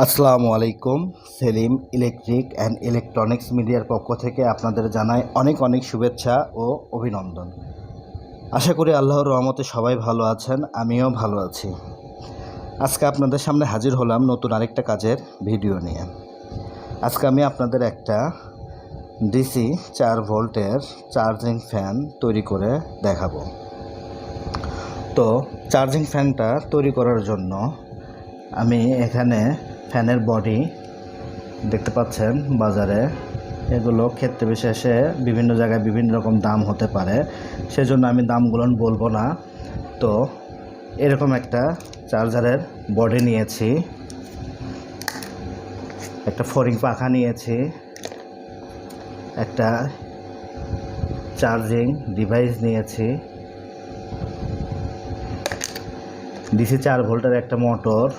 আসসালামু আলাইকুম, Selim electric and electronics মিডিয়ার পক্ষ থেকে আপনাদের জানাই অনেক অনেক শুভেচ্ছা ও অভিনন্দন। আশা করি আল্লাহর রহমতে সবাই ভালো আছেন, আমিও ভালো আছি। আজকে আপনাদের সামনে হাজির হলাম নতুন আরেকটা কাজের ভিডিও নিয়ে। আজকে আমি আপনাদের একটা ডিসি চার ভোল্টের চার্জিং ফ্যান তৈরি করে দেখাবো। তো, চার্জিং ফ্যানটা তৈরি করার জন্য আমি এখানে ফ্যানের বডি দেখতে পাচ্ছেন বাজারে। এগুলো ক্ষেত্রে বিশেষে বিভিন্ন জায়গায় বিভিন্ন রকম দাম হতে পারে। সেজন্য আমি দামগুলো বলব না। তো এরকম একটা চার্জারের বডি নিয়েছি। একটা ফোরিং পাখা নিয়েছি। একটা চার্জিং ডিভাইস নিয়েছি। ডিসি চার ভোল্টের একটা মোটর।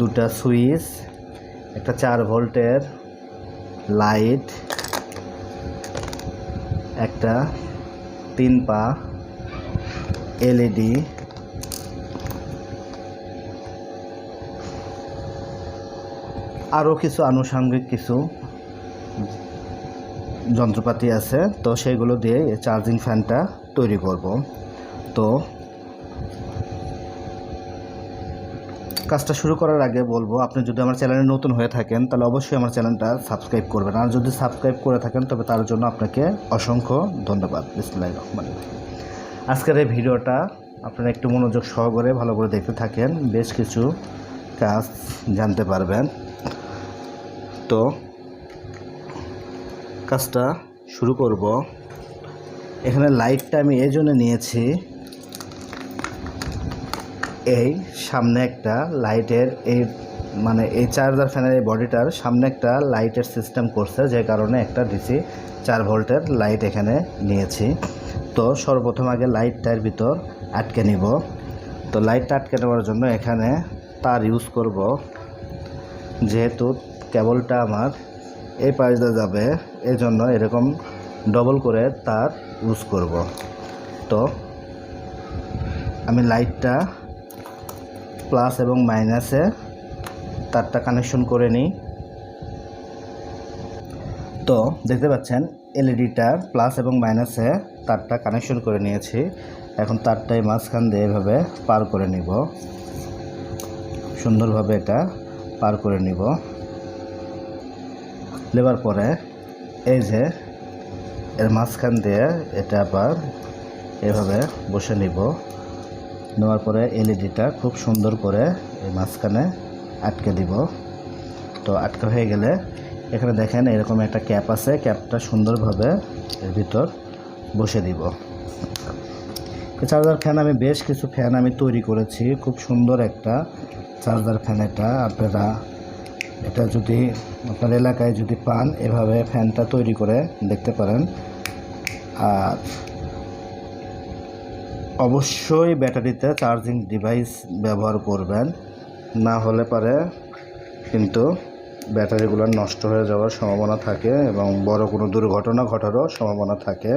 দুটা সুইচ, একটা চার ভোল্টের লাইট, একটা তিন পা এলইডি আরও কিছু আনুষঙ্গিক কিছু যন্ত্রপাতি আছে, তো সেইগুলো দিয়ে চার্জিং ফ্যানটা তৈরি করব। তো কাজটা শুরু করার আগে বলব, আপনি যদি আমার চ্যানেলে নতুন হয়ে থাকেন, তাহলে অবশ্যই আমার চ্যানেলটা সাবস্ক্রাইব করবেন। আর যদি সাবস্ক্রাইব করে থাকেন, তবে তার জন্য আপনাকে অসংখ্য ধন্যবাদ। বিসমুল্লাহ রহমান আজকের এই ভিডিওটা আপনারা একটু মনোযোগ সহকারে ভালো করে দেখতে থাকেন, বেশ কিছু কাজ জানতে পারবেন। তো, কাজটা শুরু করব। এখানে লাইটটা আমি এই জন্য নিয়েছি এই সামনে একটা লাইটের এই মানে এই চার্জার ফ্যানের এই বডিটার সামনে একটা লাইটের সিস্টেম করছে, যে কারণে একটা ডিসি চার ভোল্টের লাইট এখানে নিয়েছি। তো সর্বপ্রথম আগে লাইটটার ভিতর আটকে নিব। তো লাইটটা আটকে নেওয়ার জন্য এখানে তার ইউজ করব। যেহেতু কেবলটা আমার এই পাশ দিয়ে যাবে এই জন্য এরকম ডবল করে তার ইউজ করব। তো আমি লাইটটা প্লাস এবং মাইনাসে তারটা কানেকশন করে নিই। তো দেখতে পাচ্ছেন এলইডিটার প্লাস এবং মাইনাসে তারটা কানেকশন করে নিয়েছি। এখন তারটাই মাঝখান দিয়ে এভাবে পার করে নিব। সুন্দরভাবে এটা পার করে নিব। নেবার পরে এই যে এর মাঝখান দিয়ে এটা আবার এভাবে বসে নিব। নেওয়ার পরে এলইডিটা খুব সুন্দর করে এই মাঝখানে আটকে দিব। তো আটকা হয়ে গেলে এখানে দেখেন এরকম একটা ক্যাপ আছে, ক্যাপটা সুন্দরভাবে এর ভিতর বসে দিব। চার্জার ফ্যান আমি বেশ কিছু ফ্যান আমি তৈরি করেছি, খুব সুন্দর একটা চার্জার ফ্যান এটা। আপনারা এটা যদি আপনার এলাকায় যদি পান, এভাবে ফ্যানটা তৈরি করে দেখতে পারেন। আর অবশ্যই ব্যাটারিতে চার্জিং ডিভাইস ব্যবহার করবেন। না হলে পারে কিন্তু ব্যাটারিগুলো নষ্ট হয়ে যাওয়ার সম্ভাবনা থাকে এবং বড় কোনো দুর্ঘটনা ঘটারও সম্ভাবনা থাকে।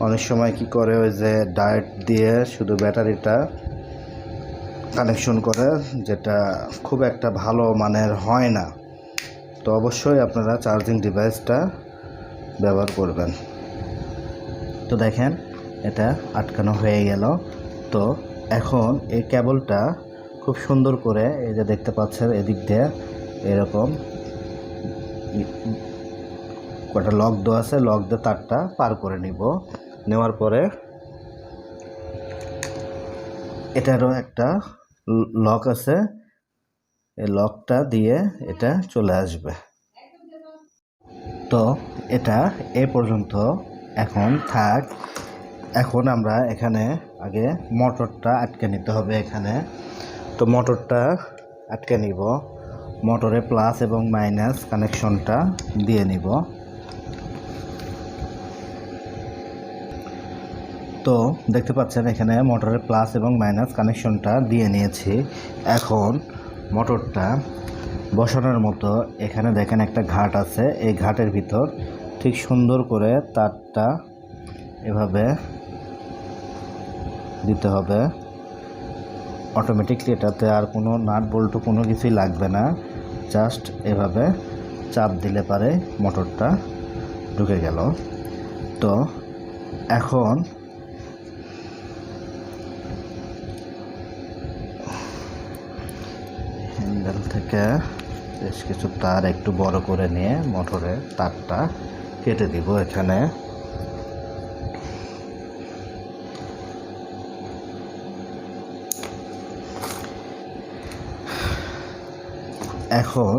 অনেক সময় কি করে ওই যে ডায়েট দিয়ে শুধু ব্যাটারিটা কানেকশন করে, যেটা খুব একটা ভালো মানের হয় না। তো অবশ্যই আপনারা চার্জিং ডিভাইসটা ব্যবহার করবেন। তো দেখেন এটা আটকানো হয়ে গেল। তো এখন এই কেবলটা খুব সুন্দর করে এই যে দেখতে পাচ্ছেন এদিক দিয়ে এরকম কটা লক দেওয়া আছে, লক দিয়ে তারটা পার করে নিব। নেওয়ার পরে এটারও একটা লক আছে। এই লকটা দিয়ে এটা চলে আসবে। তো এটা এ পর্যন্ত এখন থাক। এখন আমরা এখানে আগে মোটরটা আটকে নিতে হবে এখানে। তো মোটরটা আটকে নিব। মোটরে প্লাস এবং মাইনাস কানেকশনটা দিয়ে নিব। তো দেখতে পাচ্ছেন এখানে মোটরের প্লাস এবং মাইনাস কানেকশনটা দিয়ে নিয়েছি। এখন মোটরটা বসানোর মতো এখানে দেখেন একটা ঘাট আছে। এই ঘাটের ভিতর ঠিক সুন্দর করে তারটা এভাবে দিতে হবে। অটোমেটিকলি এটাতে আর কোনো নাট বল্টু, কোনো কিছুই লাগবে না। জাস্ট এভাবে চাপ দিলে পারে মোটরটা ঢুকে গেল। তো এখন হ্যান্ডেল থেকে বেশ কিছু তার একটু বড় করে নিয়ে মোটরের তারটা কেটে দিব এখানে। এখন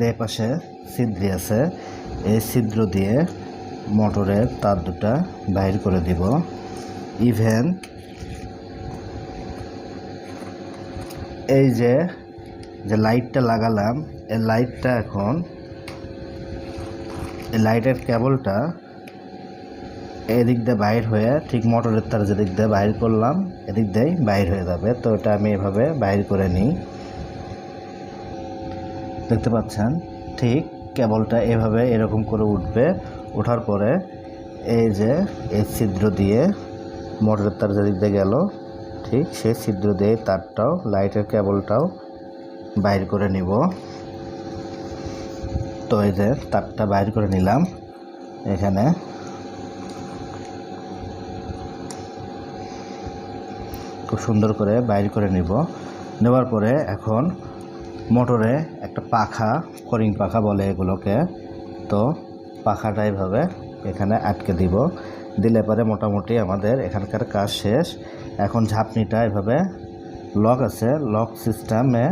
যে পাশে ছিদ্র আছে, এই ছিদ্র দিয়ে মোটরের তার দুটা বাইর করে দিব। ইভেন এই যে যে লাইটটা লাগালাম, এই লাইটটা এখন, এই লাইটের কেবলটা এদিক দিয়ে বাইর হয়ে ঠিক মোটরের তার যেদিক দিয়ে বাইর করলাম, এদিক দিয়েই বাইর হয়ে যাবে। তো এটা আমি এভাবে বাইর করে নিই। দেখতে পাচ্ছেন, ঠিক কেবলটা এভাবে এরকম করে উঠবে। ওঠার পরে এই যে এই ছিদ্র দিয়ে মোটরের তার যেদিক গেল, ঠিক সেই ছিদ্র দিয়ে তারটাও, লাইটের কেবলটাও বাইর করে নিব। তো এই যে তারটা বাইর করে নিলাম এখানে। খুব সুন্দর করে বাইর করে নিব। নেওয়ার পরে এখন মোটরে একটা পাখা ফরিং পাখা বলে এগুলোকে। তো পাখাটা এইভাবে এখানে আটকে দিব। দিলে পরে মোটামুটি আমাদের এখানকার কাজ শেষ। এখন ঝাপনিটা এভাবে লক আছে। লক সিস্টেমে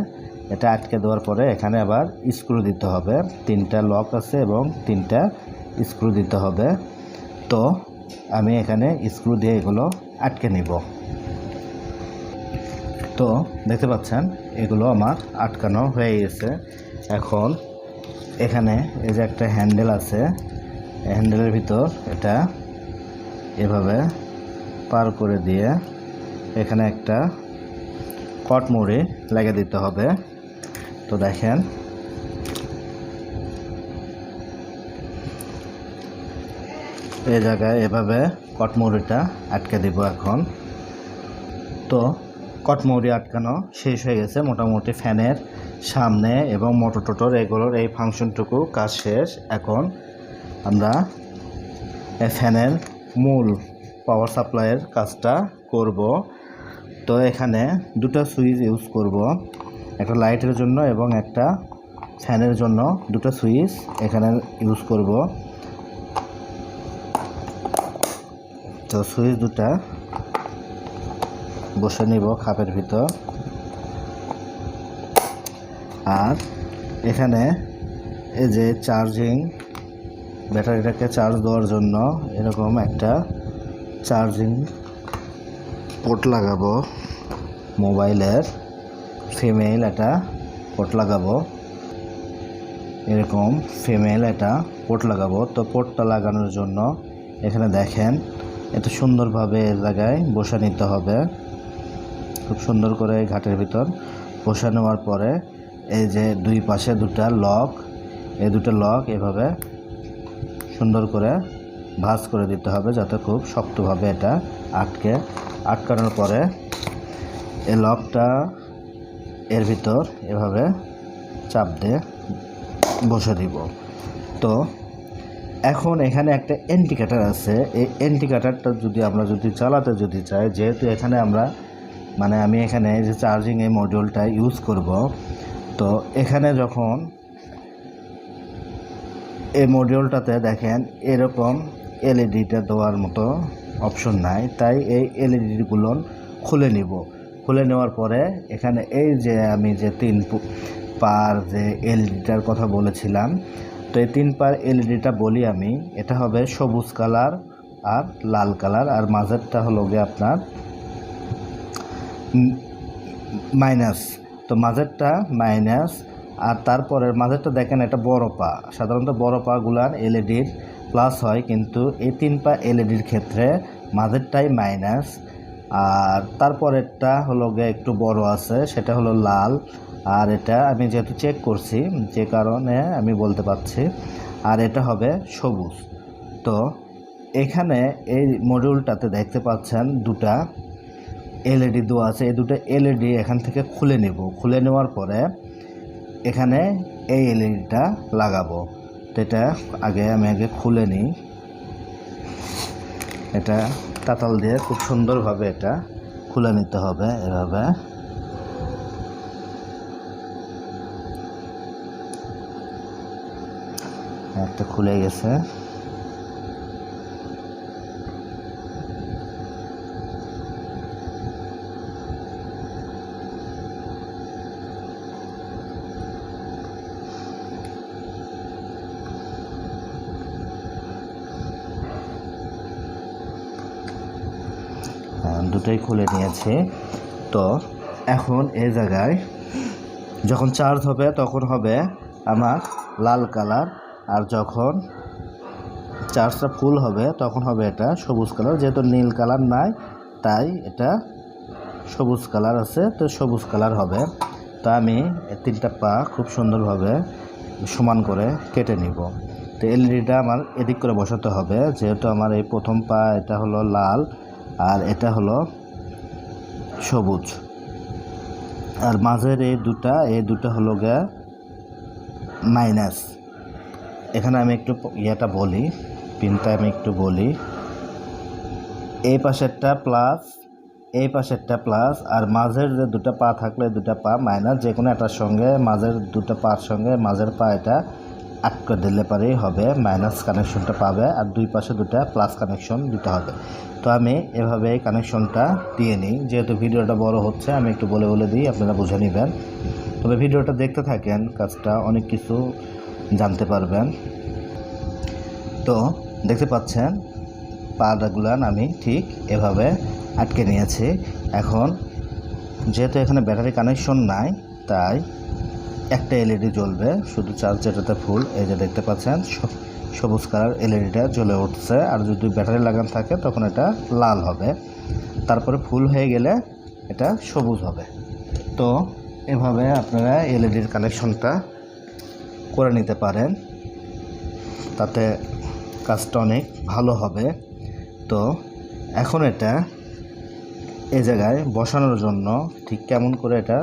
এটা আটকে দেওয়ার পরে এখানে আবার স্ক্রু দিতে হবে। তিনটা লক আছে এবং তিনটা স্ক্রু দিতে হবে। তো আমি এখানে স্ক্রু দিয়ে এগুলো আটকে নিব। তো দেখতে পাচ্ছেন? এগুলো আমার আটকানো হয়ে গেছে। এখন এখানে এই যে একটা হ্যান্ডেল আছে হ্যান্ডেলের ভিতর এটা এভাবে পার করে দিয়ে এখানে একটা কটমুড়ি লাগিয়ে দিতে হবে। তো দেখেন, এই জায়গায় এভাবে কটমুড়িটা আটকে দিব এখন। তো কটমৌরি আটকানো শেষ হয়ে গেছে মোটামুটি ফ্যানের সামনে এবং মোটর টোটর এগুলোর এই ফাংশনটুকু কাজ শেষ। এখন আমরা ফ্যানের মূল পাওয়ার সাপ্লাইয়ের কাজটা করব। তো এখানে দুটো সুইচ ইউজ করব, একটা লাইটের জন্য এবং একটা ফ্যানের জন্য দুটো সুইচ এখানে ইউজ করব। তো সুইচ দুটা বসে নিব খাপের ভিতর। আর এখানে এই যে চার্জিং, ব্যাটারিটাকে চার্জ দেওয়ার জন্য এরকম একটা চার্জিং পোর্ট লাগাবো। মোবাইলের ফিমেল একটা পোর্ট লাগাবো। এরকম ফিমেল একটা পোর্ট লাগাবো। তো পোর্টটা লাগানোর জন্য এখানে দেখেন, এত সুন্দরভাবে এর জায়গায় বসে নিতে হবে। খুব সুন্দর করে ঘাটের ভিতর বসে নেওয়ার পরে এই যে দুই পাশে দুটা লক, এই দুটো লক এভাবে সুন্দর করে ভাঁজ করে দিতে হবে যাতে খুব শক্তভাবে এটা আটকে। আটকানোর পরে এই লকটা এর ভিতর এভাবে চাপ দিয়ে বসে দিব। তো এখন এখানে একটা এন্টিকাটার আছে। এই এন্টিকাটারটা যদি আমরা যদি চালাতে যদি চাই, যেহেতু এখানে আমরা মানে আমি এখানে যে চার্জিং এই মডিউলটা ইউজ করব, তো এখানে যখন এই মডিউলটাতে দেখেন এরকম এলইডিটা দেওয়ার মতো অপশন নাই, তাই এই এলইডিগুলো খুলে নিব। খুলে নেওয়ার পরে এখানে এই যে আমি যে তিন পার যে এলইডিটার কথা বলেছিলাম, তো এই তিন পার এলইডিটা বলি আমি, এটা হবে সবুজ কালার আর লাল কালার, আর মাঝেরটা হলো গিয়ে আপনার মাইনাস। তো মাঝেরটা মাইনাস, আর তারপরের মাঝেরটা দেখেন এটা বড় পা। সাধারণত বড় পাগুলার এলইডির প্লাস হয়, কিন্তু এই তিন পা এলইডির ক্ষেত্রে মাঝেরটাই মাইনাস। আর তারপরেরটা হলো গিয়ে একটু বড় আছে, সেটা হলো লাল। আর এটা আমি যেহেতু চেক করছি, যে কারণে আমি বলতে পারছি। আর এটা হবে সবুজ। তো এখানে এই মডিউলটাতে দেখতে পাচ্ছেন দুটা এলইডি দেওয়া আছে, এই দুটো এলইডি এখান থেকে খুলে নেব। খুলে নেওয়ার পরে এখানে এই এলইডিটা লাগাবো। এটা আগে আমি আগে খুলে নিই। এটা তাতাল দিয়ে খুব সুন্দরভাবে এটা খুলে নিতে হবে এভাবে। একটা খুলে গেছে। দুটোই খুলে নিয়েছি। তো এখন এই জায়গায় যখন চার্জ হবে, তখন হবে আমার লাল কালার। আর যখন চার্জটা ফুল হবে, তখন হবে এটা সবুজ কালার। যেহেতু নীল কালার নাই, তাই এটা সবুজ কালার আছে, তো সবুজ কালার হবে। তো আমি তিনটা পা খুব সুন্দরভাবে সমান করে কেটে নিব। তো এলইডিটা আমার এদিক করে বসাতে হবে। যেহেতু আমার এই প্রথম পা, এটা হলো লাল। আর এটা হলো সবুজ। আর মাঝের এই দুটা এই দুটা হলো গিয়া মাইনাস এখানে আমি একটু ইয়েটা বলি পিনটা আমি একটু বলি। এই পাশেরটা প্লাস এই পাশেরটা প্লাস আর মাঝের যে দুটো পা থাকলে দুটো পা মাইনাস যে কোনো একটার সঙ্গে, মাঝের দুটো পার সঙ্গে, মাঝের পা এটা আটকে দিলে পারেই হবে মাইনাস কানেকশনটা পাবে আর দুই পাশে দুটো প্লাস কানেকশন দিতে হবে। তো আমি এভাবে কানেকশনটা দিয়ে নিই। যেহেতু ভিডিওটা বড় হচ্ছে, আমি একটু বলে বলে দিই, আপনারা বুঝে নেবেন। তবে ভিডিওটা দেখতে থাকেন, কাজটা অনেক কিছু জানতে পারবেন। তো দেখতে পাচ্ছেন পাটাগুলান আমি ঠিক এভাবে আটকে নিয়েছি। এখন যেহেতু এখানে ব্যাটারি কানেকশন নাই, তাই একটা এলইডি জ্বলবে, শুধু চার্জ যেটাতে ফুল, এই যে দেখতে পাচ্ছেন সবুজ কালার এলইডিটা জ্বলে উঠছে, আর যদি ব্যাটারি লাগানো থাকে, তখন এটা লাল হবে। তারপরে ফুল হয়ে গেলে এটা সবুজ হবে। তো এভাবে আপনারা এলইডির কানেকশনটা করে নিতে পারেন, তাতে কাজটা অনেক ভালো হবে। তো এখন এটা এ জায়গায় বসানোর জন্য ঠিক কেমন করে এটা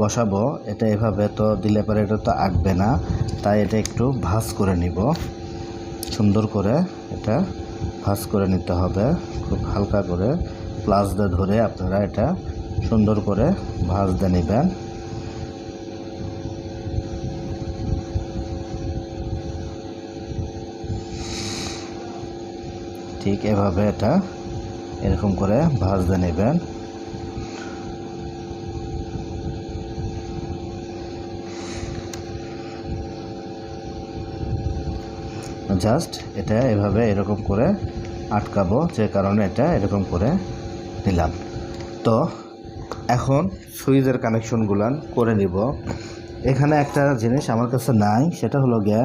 বসাবো। এটা এভাবে তো দিলে পরে এটা তো আঁকবে না। তাই এটা একটু ভাঁজ করে নিব। সুন্দর করে এটা ভাঁজ করে নিতে হবে খুব হালকা করে। প্লাস দিয়ে ধরে আপনারা এটা সুন্দর করে ভাঁজ দিয়ে নেবেন। ঠিক এভাবে এটা এরকম করে ভাজতে নেবেন। জাস্ট এটা এভাবে এরকম করে আটকাবো যে কারণে এটা এরকম করে নিলাম। তো এখন সুইচের কানেকশনগুলান করে নিব। এখানে একটা জিনিস আমার কাছে নাই, সেটা হলো গিয়া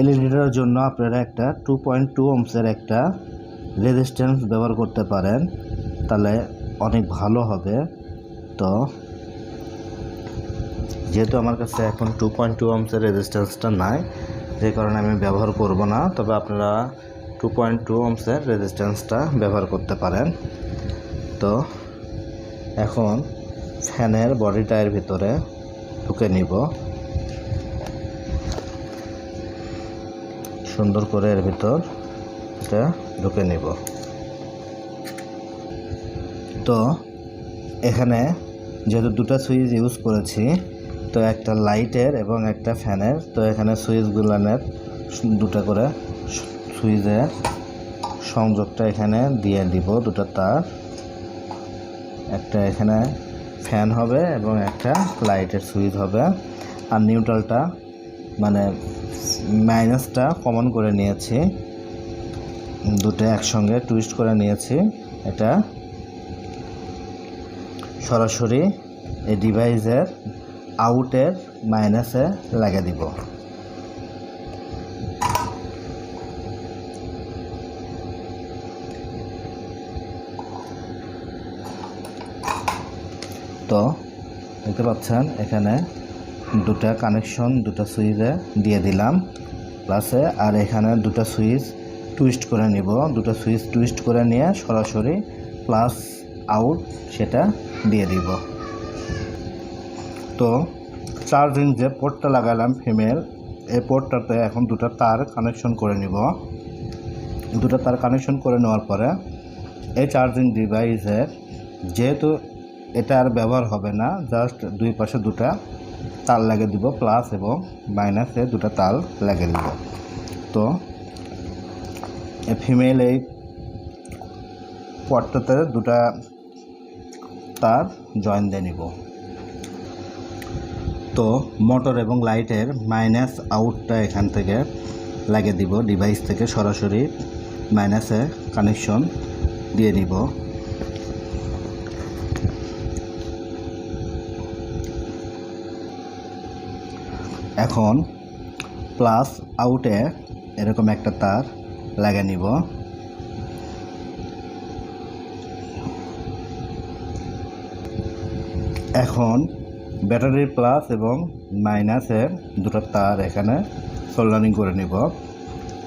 এলইডিটার জন্য আপনারা একটা টু পয়েন্ট টু ওমসের একটা রেজিস্ট্যান্স ব্যবহার করতে পারেন, তাহলে অনেক ভালো হবে। তো যেহেতু আমার কাছে এখন টু পয়েন্ট টু ওমসের রেজিস্ট্যান্সটা নাই যে কারণে আমি ব্যবহার করব না, তবে আপনারা টু পয়েন্ট টু ওমসের রেজিস্ট্যান্সটা ব্যবহার করতে পারেন। তো এখন ফ্যানের বডিটার ভিতরে ঢুকে নিব। সুন্দর করে এর ভিতর এটা ঢুকে নিব। তো এখানে যেহেতু দুটো সুইচ ইউজ করেছি তো একটা লাইটের এবং একটা ফ্যানের, তো এখানে সুইচগুলানের দুটো করে সুইচের সংযোগটা এখানে দিয়ে দিব, দুটো তার। একটা এখানে ফ্যান হবে এবং একটা লাইটের সুইচ হবে। আর নিউট্রালটা মানে মাইনাসটা কমন করে নিয়েছি। দুটো একসঙ্গে টুইস্ট করে নিয়েছি। এটা সরাসরি এই ডিভাইসের আউটের মাইনাসে লাগিয়ে দিব। তো দেখতে পাচ্ছেন, এখানে দুটা কানেকশন দুটো সুইচে দিয়ে দিলাম। প্লাসে আর এখানে দুটো সুইচ টুইস্ট করে নিব। দুটো সুইচ টুইস্ট করে নিয়ে সরাসরি প্লাস আউট সেটা দিয়ে দিব। তো চার্জিং যে পোর্টটা লাগালাম ফিমেল এই পোর্টটাতে এখন দুটো তার কানেকশন করে নিব। দুটো তার কানেকশন করে নেওয়ার পরে এই চার্জিং ডিভাইসের যেহেতু এটা আর ব্যবহার হবে না জাস্ট দুই পাশে দুটা তার লাগিয়ে দিব প্লাস এবং মাইনাসে দুটো তার লাগিয়ে দিব। তো ফিমেল এই পটটাতে দুটা তার জয়েন দিয়ে নিব। তো মোটর এবং লাইটের মাইনাস আউটটা এখান থেকে লাগিয়ে দিব ডিভাইস থেকে সরাসরি মাইনাসে কানেকশন দিয়ে নিব এখন প্লাস আউটে এরকম একটা তার লাগিয়ে নিব। এখন ব্যাটারির প্লাস এবং মাইনাসের দুটো তার এখানে সোল্ডারিং করে নিব।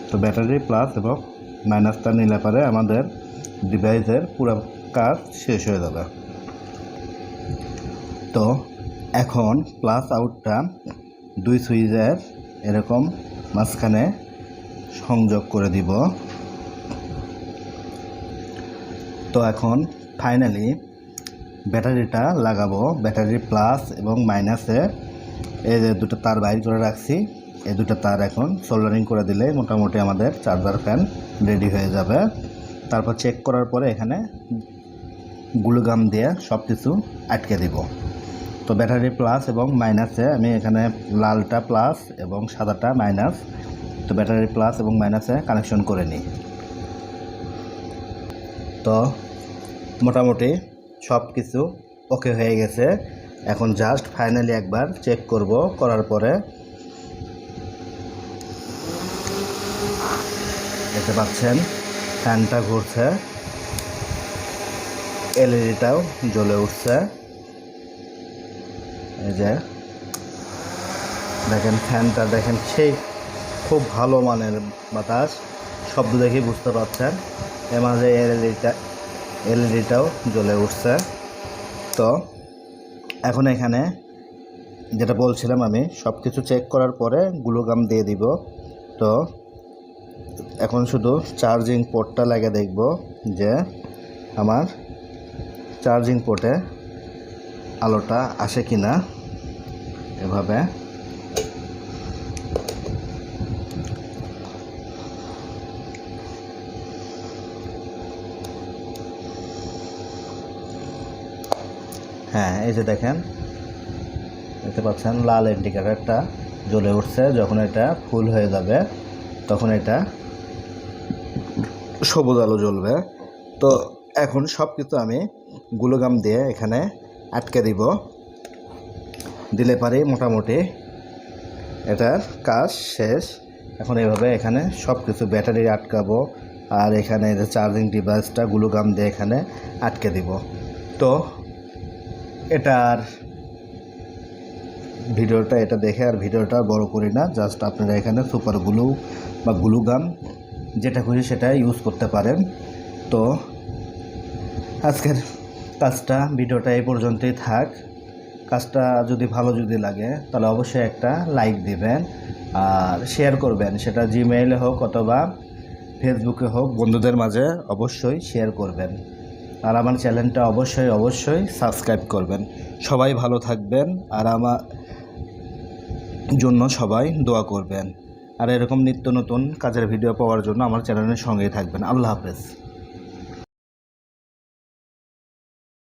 তো ব্যাটারি প্লাস এবং মাইনাস তার নিলে পরে আমাদের ডিভাইসের পুরো কাজ শেষ হয়ে যাবে। তো এখন প্লাস আউটটা দুই সুইচের এরকম মাঝখানে সংযোগ করে দিব। তো এখন ফাইনালি ব্যাটারিটা লাগাবো। ব্যাটারি প্লাস এবং মাইনাসে এই যে দুটো তার বাইর করে রাখছি। এই দুটো তার এখন সোল্ডারিং করে দিলে মোটামুটি আমাদের চার্জার ফ্যান রেডি হয়ে যাবে। তারপর চেক করার পরে এখানে গ্লুগাম দিয়ে সব কিছু আটকে দিব। তো ব্যাটারি প্লাস এবং মাইনাসে আমি এখানে লালটা প্লাস এবং সাদাটা মাইনাস। তো ব্যাটারি প্লাস এবং মাইনাসে কানেকশন করে নিই। তো মোটামুটি সব কিছু ওকে হয়ে গেছে। এখন জাস্ট ফাইনালি একবার চেক করব, করার পরে। দেখতে পাচ্ছেন, ফ্যানটা ঘুরছে। এলইডিটাও জ্বলে উঠছে। এই যে, দেখেন ফ্যানটা, দেখেন সেই খুব ভালো মানের বাতাস। শব্দ দেখে বুঝতে পারছেন। এর মাঝে এলইডিটা এলইডিটাও জ্বলে উঠছে। তো এখন এখানে যেটা বলছিলাম আমি সব কিছু চেক করার পরে গ্লুগাম দিয়ে দিব। তো এখন শুধু চার্জিং পোর্টটা লাগে দেখব যে আমার চার্জিং পোর্টে আলোটা আসে কি না এভাবে। হ্যাঁ এই যে দেখেন, দেখতে পাচ্ছেন, লাল ইন্ডিকেটারটা জ্বলে উঠছে। যখন এটা ফুল হয়ে যাবে, তখন এটা সবুজ আলো জ্বলবে। তো এখন সব কিছু আমি গুলোগাম দিয়ে এখানে আটকে দিব। দিলে পারি মোটামুটি এটার কাজ শেষ। এখন এইভাবে এখানে সব কিছু ব্যাটারি আটকাবো আর এখানে যে চার্জিং ডিভাইসটা গ্লুগাম দিয়ে এখানে আটকে দিব। তো এটার ভিডিওটা, এটা দেখে আর ভিডিওটা বড় করি না জাস্ট আপনারা এখানে সুপার গ্লু বা গ্লু গ্লুগাম যেটা খুশি সেটা ইউজ করতে পারেন। তো আজকের কাজটা, ভিডিওটা এই পর্যন্তই থাক। কাজটা যদি ভালো যদি লাগে, তাহলে অবশ্যই একটা লাইক দিবেন আর শেয়ার করবেন। সেটা জিমেইলে হোক অথবা ফেসবুকে হোক, বন্ধুদের মাঝে অবশ্যই শেয়ার করবেন। আর আমার চ্যানেলটা অবশ্যই অবশ্যই সাবস্ক্রাইব করবেন। সবাই ভালো থাকবেন আর আমার জন্য সবাই দোয়া করবেন। আর এরকম নিত্য নতুন কাজের ভিডিও পাওয়ার জন্য আমার চ্যানেলের সঙ্গেই থাকবেন। আল্লাহ হাফেজ।